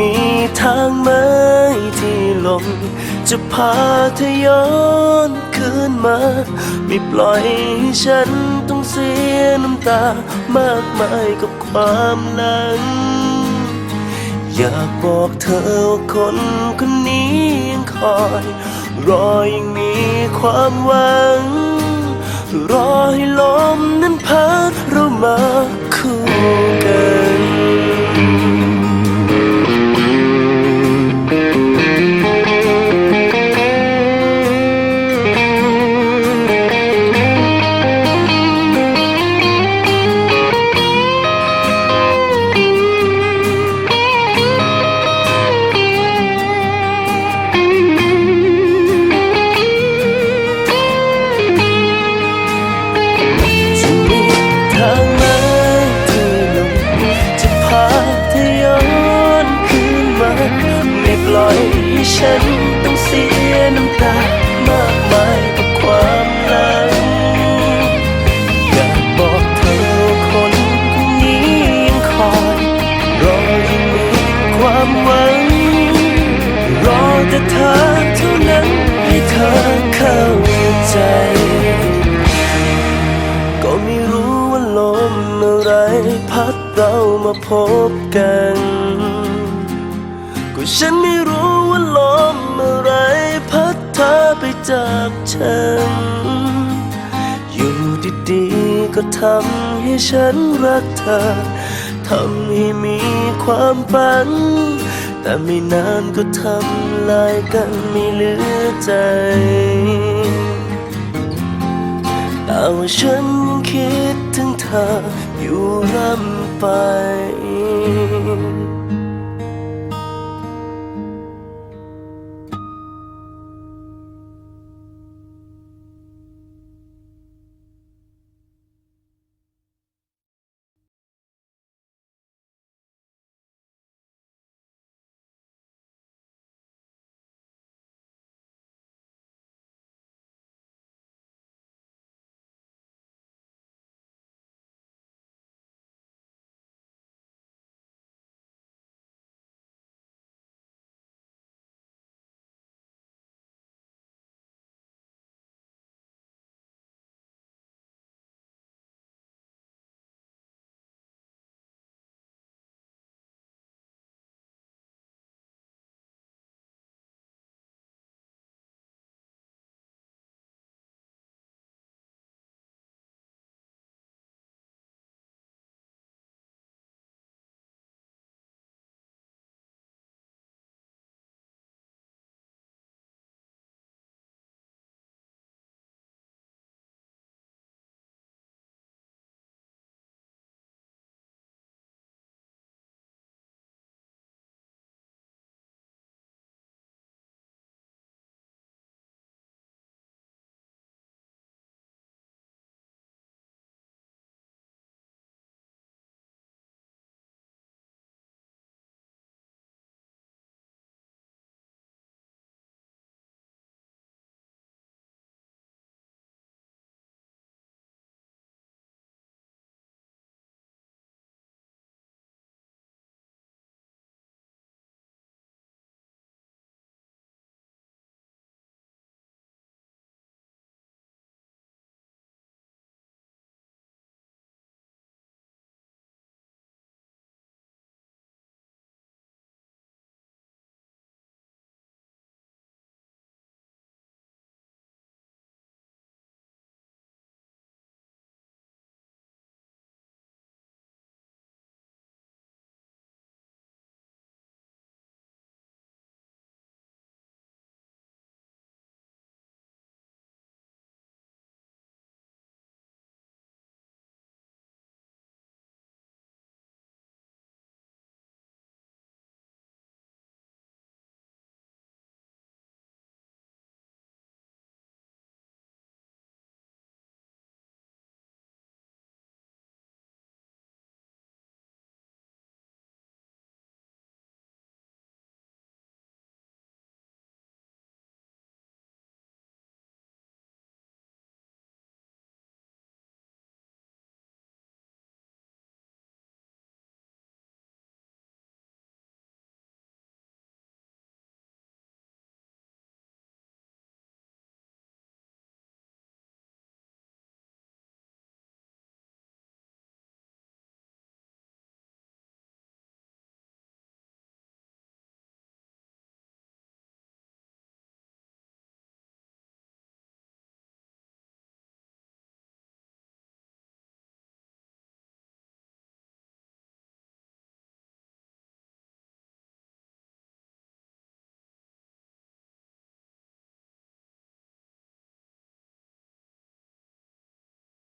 มีทางไหมที่ลมจะพาเธอย้อนคืนมา ไม่ปล่อยให้ฉันต้องเสียน้ำตามากมายกับความหลัง อยากบอกเธอว่าคนคนนี้ยังคอย รอยังมีความหวัง รอให้ลมนั้นพัดเรามาคู่ มาพบกัน ก็ฉันไม่รู้ว่าลมอะไรพัดเธอไปจากฉัน อยู่ดีๆก็ทำให้ฉันรักเธอ ทำให้มีความฝัน แต่ไม่นานก็ทำลายกันไม่เหลือใจแต่ว่าฉันคิดถึงเธออยู่ร่ำ ไป